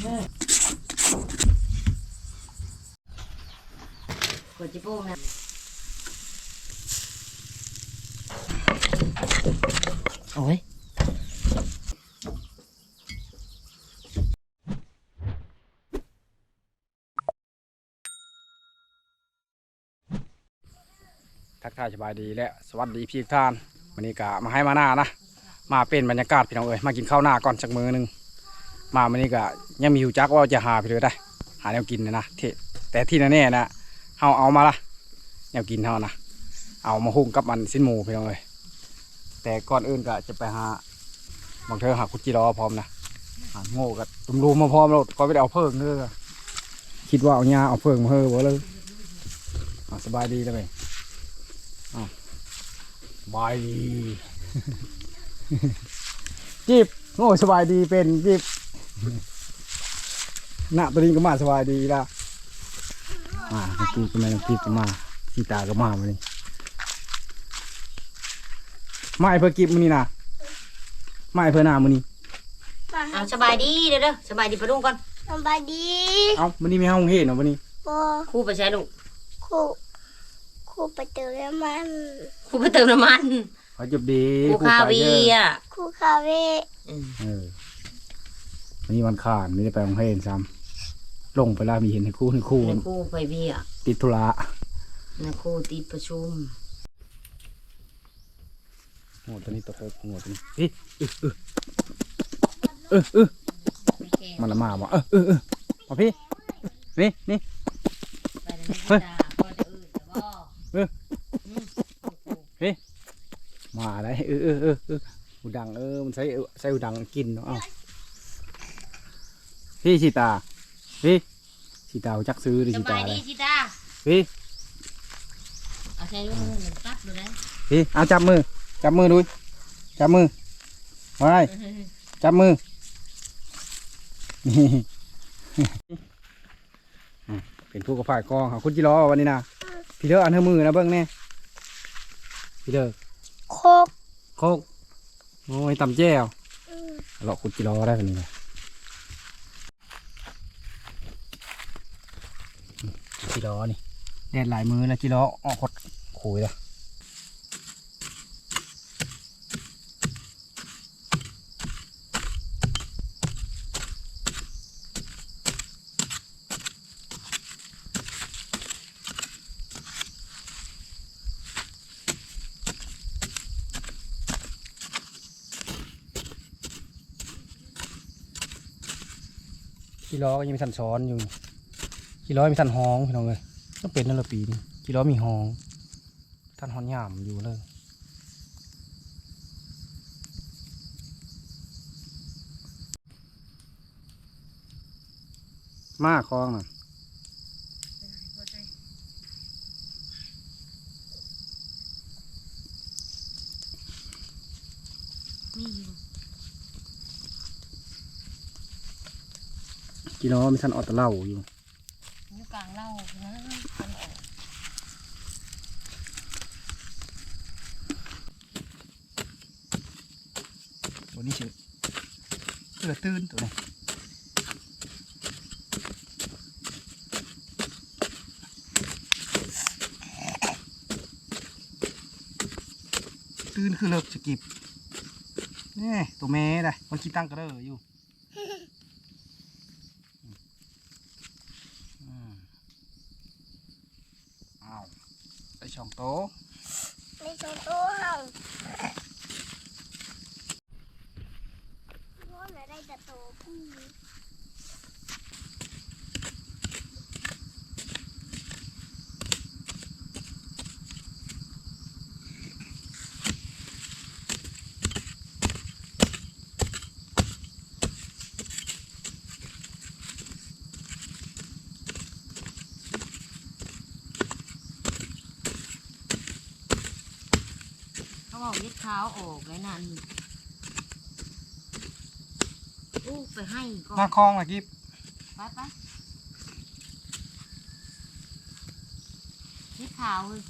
กดจิโป้งนะโอ้ยทักทายสบายดีและสวัสดีพี่ทุกท่านวันนี้ก็มาให้มาหน้านะ มาเป็นบรรยากาศพี่น้องเอ้ยมากินข้าวหน้าก่อนสักมือหนึง มาวันนี้ก็ยังมีอยู่จักว่าจะหาไปเลยได้ หาแนวกินนะนะที่แต่ที่แน่ๆนะเฮาเอามาละแนวกินเฮานะเอามาหุ้มกับมันสิ้นหมูพี่น้องเอ้ยแต่ก่อนอื่นก็จะไปหาบางเธอหาคุจิรอพร้อมนะหาโง่กับตุ่มรูมาพร้อมแล้วก็ไปเอาเพิ่งเด้อคิดว่าเอาหญ้าเอาเพิ่งมาเฮ้อบ่เลยอะสบายดีแล้วไหมบายดี จีบโง่สบายดีเป็นจีบ หน้าตัวนี้ก็มาสบายดีละมาเมื่อกี้ก็ไม่ต้องจีบก็มาสีตาก็มาวันนี้มาไอเพื่อกิบมันนี่นะมาไอเพื่อหน้ามันนี่เอาสบายดีเด้อเด้อสบายดีปะลุงก่อนสบายดีเอ้ามันนี่ไม่ห้องเห็นเหรอวันนี้บอครูไปใช้ลูกครูครูไปเติมน้ำมันครูไปเติมน้ำมันขอจบดีครูคาไปวีเยอะอะครูคาเฟ่อืมเออ วันนี้วันขานไม่ได้ไปโรงเรียนซ้ำลงไปแล้วมีเห็นให้ครู่ให้ครู่นะครูไปเบียติดธุระนะครูติดประชุมโง่ตัวนี้ตัวเธอโง่ตัวนี้เฮ้ยเออเออเออมันละมาบ่เออเออเออมาพี่นี่นี่เฮ้ยมาได้เออเออเออเออหูดังเออมันใส่เออใส่หูดังกินเนาะเอ้า พี่ชีตาพี่ชีตารู้จักซื้อหรือสชีบาตายเลดียชิตาพี่เอาใช้ลูกมือหนึ่งปั๊บดูได้พี่เอาจับมือ จับมือดูจับมือไว้จับมือนี่อืมเป็นผู้กระฝ่ายกองค่ะคุณจิรอวันนี้นะพี่เด้ออันเท่ามือนะเบิ้งแน่พี่เด้อ โคกโคกโอ้ยตำแจ้วอืมเราคุณจิรอได้วันนี้นะอื จิรอนี่แดดหลายมือแล้วจิรอออกคดขุยละจิรอก็ยังมีทันซ้อนอยู่ จิรอมีทันห้องพี่น้องเลยต้องเป็นนั่นละปีนี้จิรอมีห้องทันห้องยามอยู่เลยมาคลองน่ะมีอยู่จิรอมีทันออตะเล่าอยู่ อยู่กลางเล่านะมันออก ตัวนี้ชื่อเก ลือตื้นตัวนี้ตื้นคือเลิกสกิบนี่ตัวแม่ได้มันคิดตั้งกระเด้ออยู่อ้าวได้ช่องโตะไม่ใช่ตัวเห่าว่า เขาบอกยึดเท้าออกไว้นั่น อู้ไปให้ก่อหน้านคลองนะกิบไปไปยึดเท้าเลย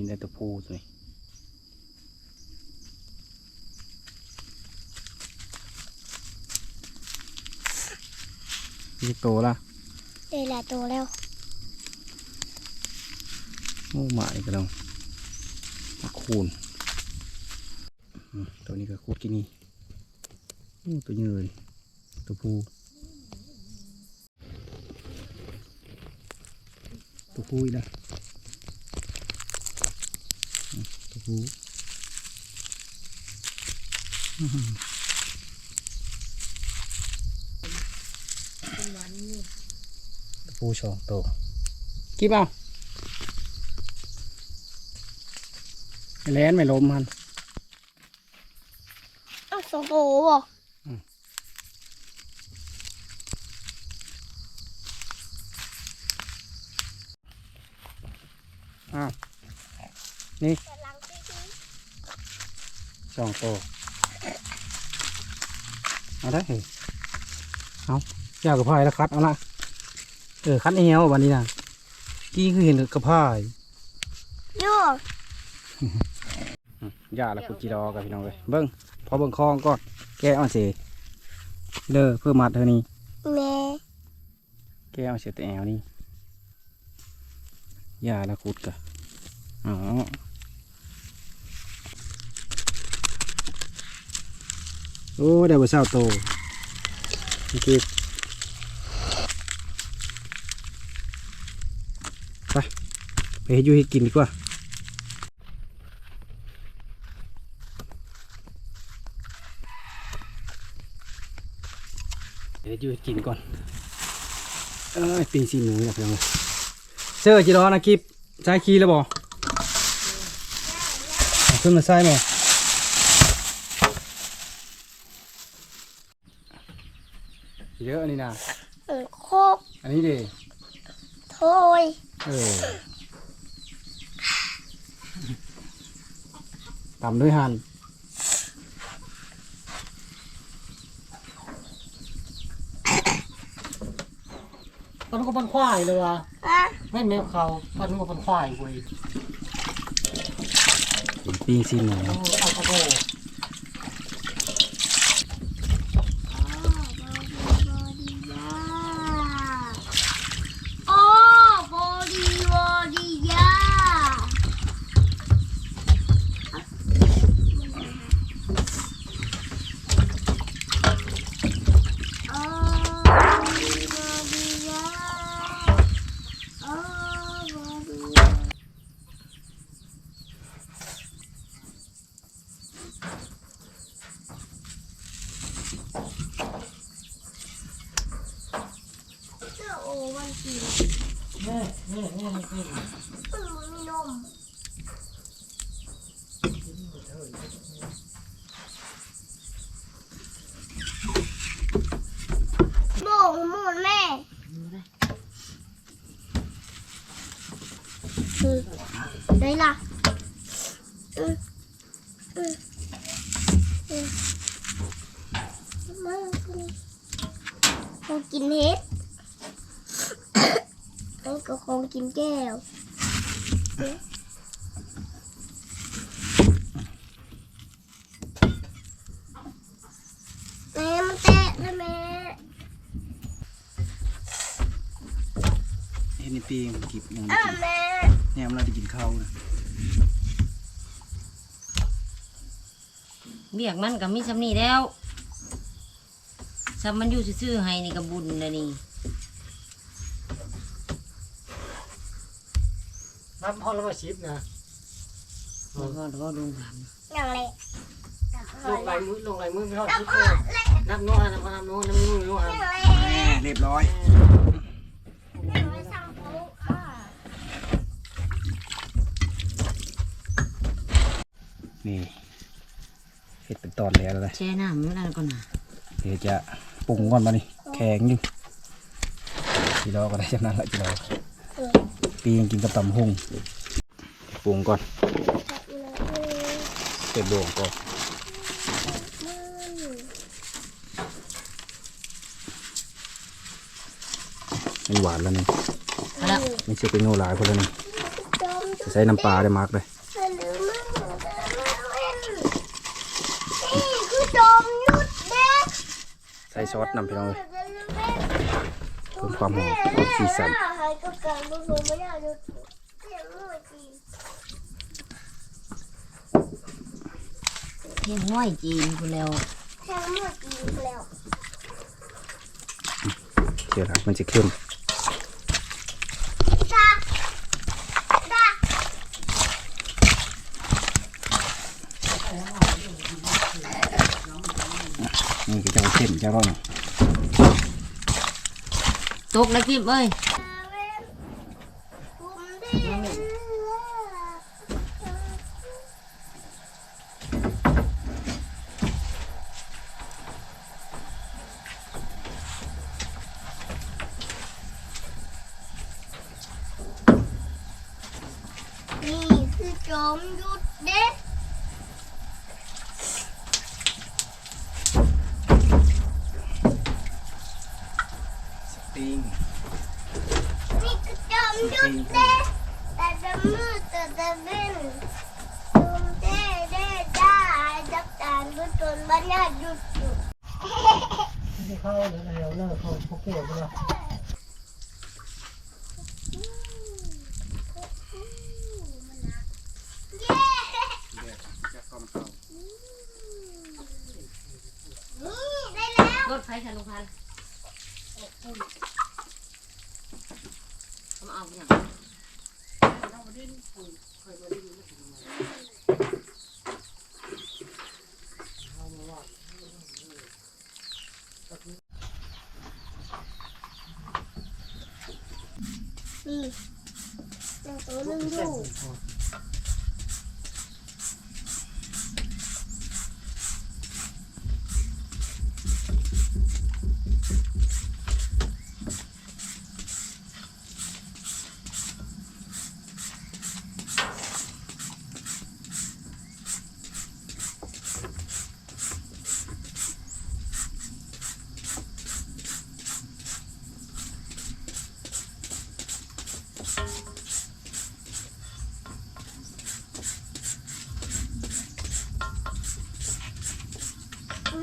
นี่ได้ตัวผู้ตัวนี้นี่โตละได้หลายตัวแล้วโอ้หมาอีกแล้วมาคูนอืมตัวนี้ก็คูดกินนี่โอ้ตัวยืนตัวผู้ตัวผู้อีกแล้วอืมตัวผู้อื้อ หือตัวผู้สองตัวกิ๊บเอาไม่แลนไม่ล้มมันอ้าวสองตัวบ่ อ้าวนี่ แต่หลังที่ที่ ส องตัวเอาได้เหรอเอาอยากกระพายแล้วคัดเอาละเออคัดเอววันนี้นะกี้คือเห็นกระพายโยย่าแล้วกุจีรอกับพี่น้องเลยเบิ้งพอเบิ้งคลองก่อนแกเอาเสีเด้อเพื่อมัดเท่านี้แม่แกเอาเสียแต่แอวนี่ย่าแล้วขุดกะอ๋อ โอ้ได้บ่เศร้าโตเมื่อกี้ไปไปให้อยูให้กินดีกว่าเดี๋ยวให้อยูให้กินก่อนเอ้ยปีนสีหนูอยากยังเลยเสื้อจีรอนะกิบใช้คีแล้วบ่เอาขึ้นมาใส่ไหม เยอะอันนี้นะเออโคกอันนี้ดิโถยเออตำด้วยหั่นมันก็เป็นควายเลยวะอะแม่นแมวเขามันก็เป็นควายเว้ยปีนสีหนูเอาเอากระโดด โอ้บอดีบอดียาโอ้บอดีบอดียาโอ้บอดียา เจ้าโอ วันกินแม่แม่แม่ให้กินมันมีนมโม่หมุนแม่อืมได้ละอืมอืมอืมมาคงกินเห็ด นั่นก็คงกินแก้วแม่มันแตะนะแม่ เห็นใน ปีงกิบยังอะแม่เนี่ยเราได้กินข้าวนะเบียกมันก็มีสำนีแล้วซ้ำมันอยู่ซื่อๆให้นี่ก็บุญนะนี่นับพอแล้วก็ชิปนะแล้วก็รอดูครับอย่างไรลงลายมือลงลายมือไม่ทอดแล้วชิปก็เลยเล่นนับโน้ตนับนับโน้ตนับมือโน้ตอย่างไรเรียบร้อย เล่นไม่สั่งโต๊ะอะ นี่เห็ดเป็นตอนแล้วเลยแช่น้ำมันแล้วก่อนนะเดี๋ยวจะปรุงก่อนมานี่แข็งอยู่จีรอก็ได้จำนั้นละจีรอปีงกินกับตำหุ่งปรุงก่อนเก็บดวงก่อนมันหวานแล้วนี่เอาละไม่ใช่เป็นโนหลายคนแล้วนี่จมจะใส่น้ำปลาได้มากเลย จมยุดเด็กใส่ซอสนำพี่น้องเลยเพิ่มความหอมเพิ่มสีสันหายกับการผสมไม่ได้ยุดเสียงหัวจีนเฮ็ดห้อยจีนกูแล้วแทงหัวจีนแล้วเชื่อครับมันจะเข้ม จ้าจ้า นี่ก็จะ เข้มจะร่อนตกนะกิบเอ้ย ที่เข้าแล้วแล้วเลิกเขาพวกเกี่ยวกันแล้ว เย้นี่ได้แล้ว รถไฟค่ะลุงพันธุ์เอามาเอาอย่าง นี่ยังตัวหนึงอยู่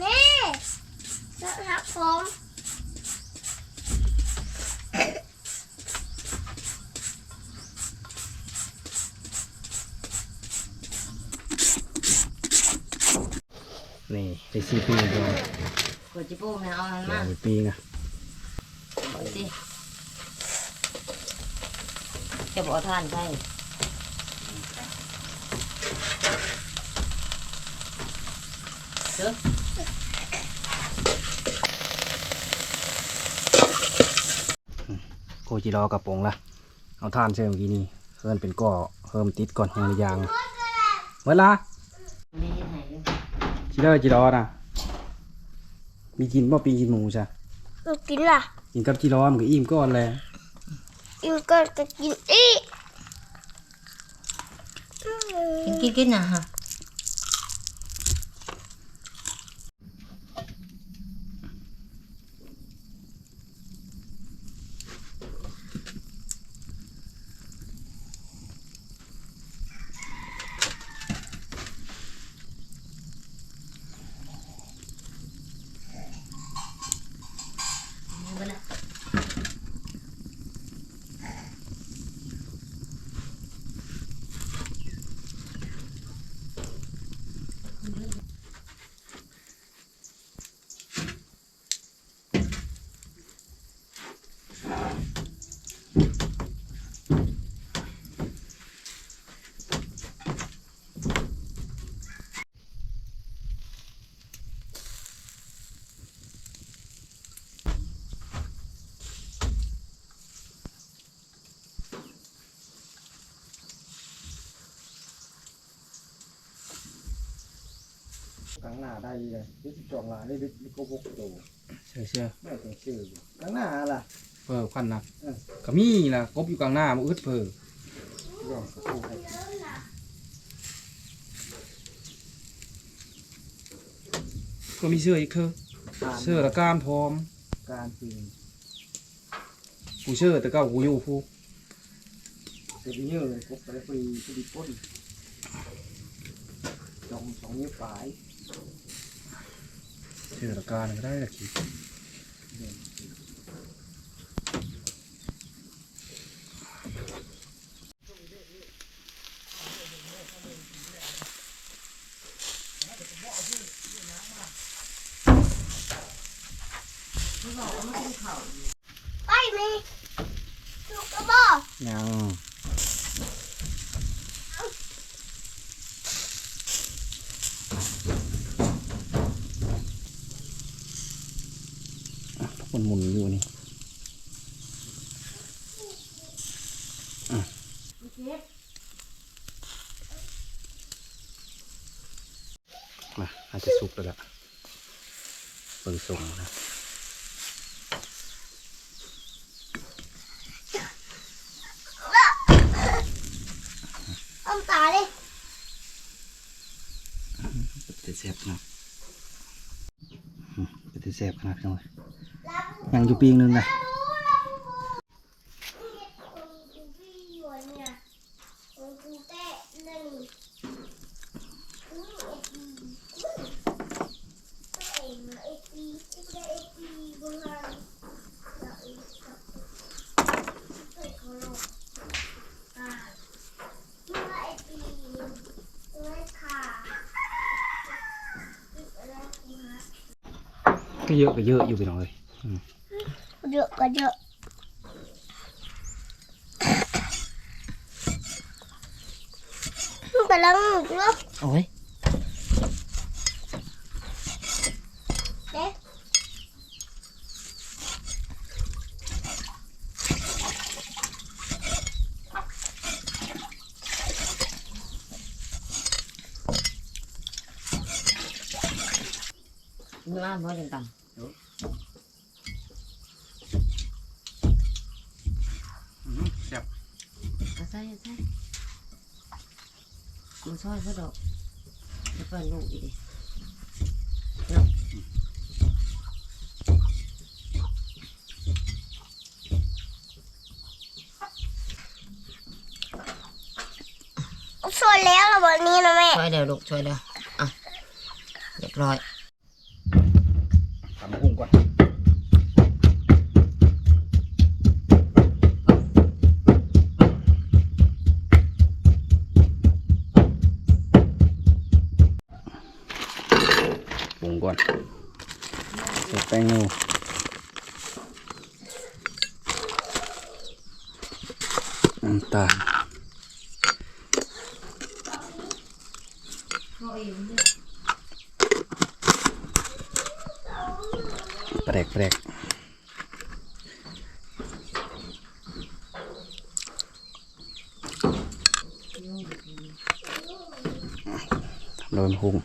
นี่นะครับผม นี่ได้สี่ปีเดียวกดจิโป้งเนี่ยเอามันมาหลายปีนะกดสิจะบอกท่านใช่เด้อโคจิรอกระป๋องละเอาท่านเชิมกี้นี่เพิ่นเป็นก่อเพิ่มติดก่อนอย่างละอย่างเวลามีเฮ็ดให้อยู่ จิรอจิรอนะมีกินบ่ปีกินหมูจ้ะก็กินล่ะ กินกับจิรอมันก็อิ่มก่อนแหละกินก็จะกินอีกกินกินกินนะฮะ กลางหน้าได้เลยยี่สิบสองล้านนี่ดิโกบกโตเชื่อเชื่อไม่ต้องชื่อกลางหน้าล่ะ เพิ่อควันนะเออก็มีล่ะกบอยู่กลางหน้ามันอึดเพิ่อรองสักครู่ให้ก็มีเสื้ออีกเถอะการเสื้อละก้านพร้อม การปีนผู้เสื้อแต่เก็กูอยู่ผู้เสร็จเยอะเลยพกไปฟรีฟรีป้นสองสองนิ้วปลาย เทศกาลก็ได้ละคิดไปมีลูกกระบอกยังอะมันหมุนอยู่นี่อะมาอาจจะสุกแล้วล่ะเปิดส่งนะ อ้อ มตาเลยเป็นเสียบนะอืมเป็นเสียบขนาดนี้เลยยังอยู่ปีงหนึงนะ ก็เยอะก็เยอะอยู่พี่น้องเลยเยอะก็เยอะกำลังเนาะโอ้ยเอ๊ะมืออ่านบ่จังตัง เสียบ เอาใส่เอาใส่ มาซอยเขาดอกแล้วเปิดลูกอีกดิสวยแล้วเราวันนี้นะแม่ ช่วยเดี๋ยวลูกช่วยเดี๋ยวอะเรียบร้อย ใส่แป้งนูน้ำตาลแปลกแปลกทำโดนพุง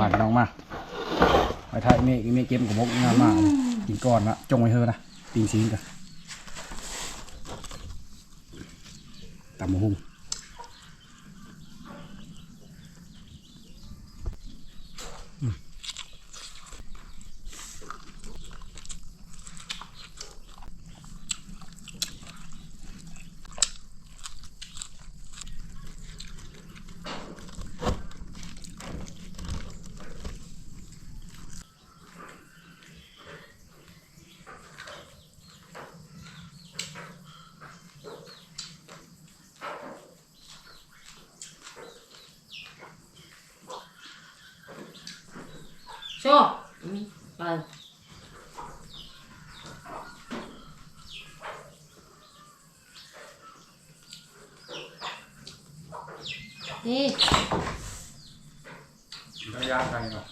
มาพี่น้องมา ไปถ่ายเมฆเมฆเกมกับมกงามมากเลยกินก่อนละจงไว้เถอนะตีนซีนกันตำมะฮุ่ง โชว์มีไปนี่ระยะไกลเหรอ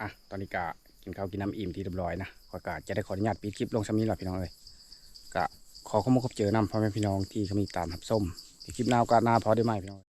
อะ ตอนนี้กะกินข้าวกินน้ำอิ่มที่เรียบร้อยนะขอกาจะได้ขออนุญาตปิดคลิปลงซ้ำนี้หรอพี่น้องเลย ขอข้อมูลครบเจอนำพ่อแม่พี่น้องที่เขามีตามหับส้มคลิปหน้าโอกาสหน้าพอได้ไหมพี่น้อง